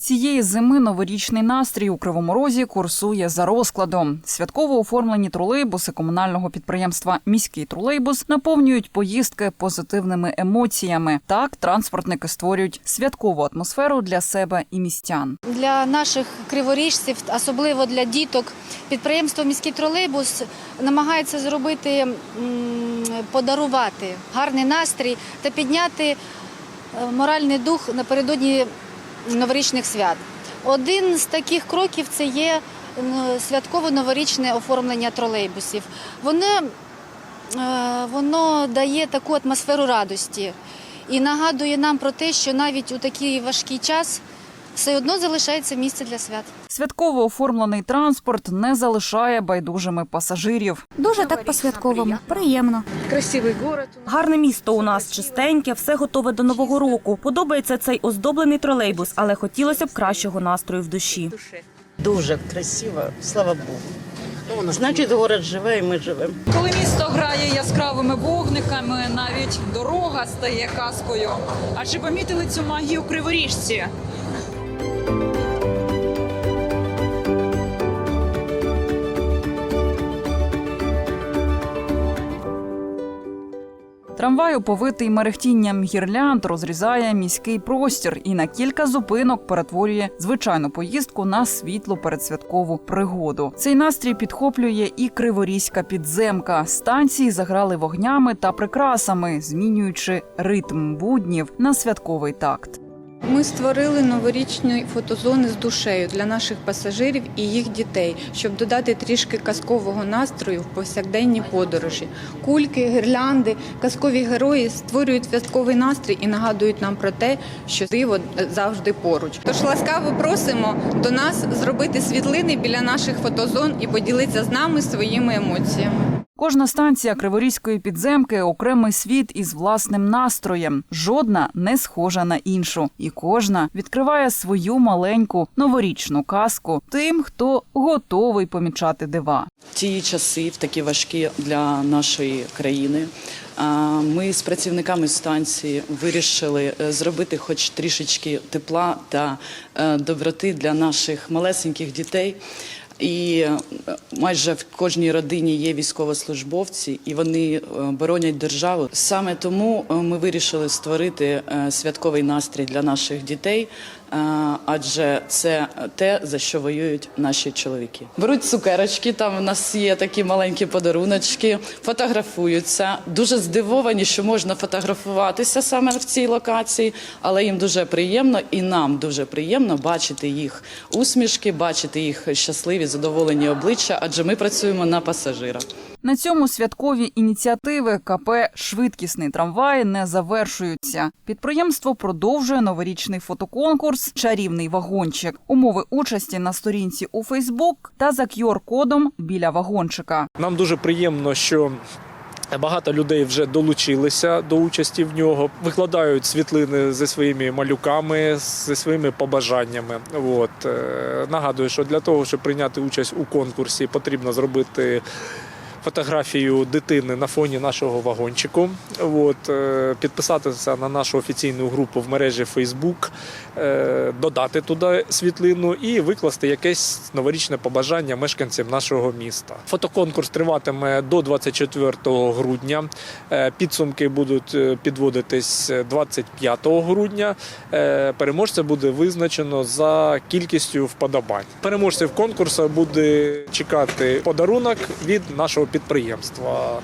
Цієї зими новорічний настрій у Кривому Розі курсує за розкладом. Святково оформлені тролейбуси комунального підприємства Міський тролейбус наповнюють поїздки позитивними емоціями. Так транспортники створюють святкову атмосферу для себе і містян. Для наших криворіжців, особливо для діток, підприємство міський тролейбус намагається зробити подарувати гарний настрій та підняти е, моральний дух напередодні новорічних свят. Один з таких кроків це є святково-новорічне оформлення тролейбусів. Воно, е, воно дає таку атмосферу радості і нагадує нам про те, що навіть у такий важкий час все одно залишається місце для свят. Святково оформлений транспорт не залишає байдужими пасажирів. Дуже так по-святковому. Приємно. Красивий город. Гарне місто у нас чистеньке, все готове до нового року. Подобається цей оздоблений тролейбус, але хотілося б кращого настрою в душі. Дуже красиво, слава Богу. Значить, город живе і ми живемо. Коли місто грає яскравими вогниками, навіть дорога стає казкою. А чи помітили цю магію криворіжці? Трамвай, оповитий мерехтінням гірлянд, розрізає міський простір і на кілька зупинок перетворює звичайну поїздку на світлу передсвяткову пригоду. Цей настрій підхоплює і криворізька підземка. Станції заграли вогнями та прикрасами, змінюючи ритм буднів на святковий такт. Ми створили новорічні фотозони з душею для наших пасажирів і їх дітей, щоб додати трішки казкового настрою в повсякденній подорожі. Кульки, гірлянди, казкові герої створюють святковий настрій і нагадують нам про те, що диво завжди поруч. Тож ласкаво просимо до нас зробити світлини біля наших фотозон і поділитися з нами своїми емоціями. Кожна станція криворізької підземки окремий світ із власним настроєм. Жодна не схожа на іншу, і кожна відкриває свою маленьку новорічну казку тим, хто готовий помічати дива. ті часи, в такі важкі для нашої країни. Ми з працівниками станції вирішили е, зробити хоч трішечки тепла та е, доброти для наших малесеньких дітей. І е, майже в кожній родині є військовослужбовці, і вони е, боронять державу. Саме тому е, ми вирішили створити святковий настрій для наших дітей, адже це те, за що воюють наші чоловіки. Беруть цукерочки, там у нас є такі маленькі подаруночки, фотографуються. Дуже здивовані, що можна фотографуватися саме в цій локації, але їм дуже приємно і нам дуже приємно бачити їх усмішки, бачити їх щасливі, задоволені обличчя, адже ми працюємо на пасажира. На цьому святкові ініціативи КП Швидкісний трамвай не завершуються. Підприємство продовжує новорічний фотоконкурс Чарівний вагончик. Умови участі на сторінці у Фейсбук та за QR-кодом біля вагончика. Нам дуже приємно, що багато людей вже долучилися до участі в нього, викладають світлини зі своїми малюками, зі своїми побажаннями. От. е, Нагадую, що для того, щоб прийняти участь у конкурсі, потрібно зробити. Фотографію дитини на фоні нашого вагончику, От, е, підписатися на нашу офіційну групу в мережі Facebook, е, додати туди світлину і викласти якесь новорічне побажання мешканцям нашого міста. Фотоконкурс триватиме до 24 грудня. Е, Підсумки будуть підводитись 25 грудня. Переможця буде визначено за кількістю вподобань. Переможців конкурсу буде чекати подарунок від нашого підприємства.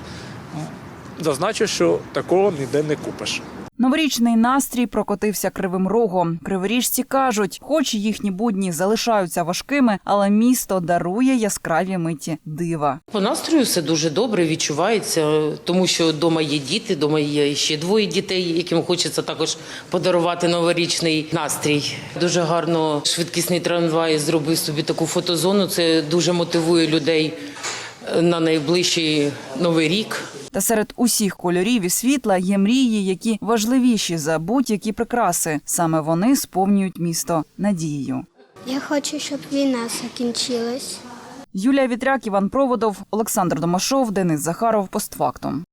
Зазначу, що такого ніде не купиш. Новорічний настрій прокотився кривим рогом. Криворіжці кажуть, хоч їхні будні залишаються важкими, але місто дарує яскраві миті дива. По настрою все дуже добре відчувається, тому що вдома є діти, вдома є ще двоє дітей, яким хочеться також подарувати новорічний настрій. Дуже гарно швидкісний трамвай зробив собі таку фотозону. Це дуже мотивує людей на найближчий новий рік. Та серед усіх кольорів і світла є мрії, які важливіші за будь-які прикраси. Саме вони сповнюють місто надією. Я хочу, щоб війна закінчилась. Юлія Вітряк, Іван Проводов, Олександр Домашов, Денис Захаров. Постфактум.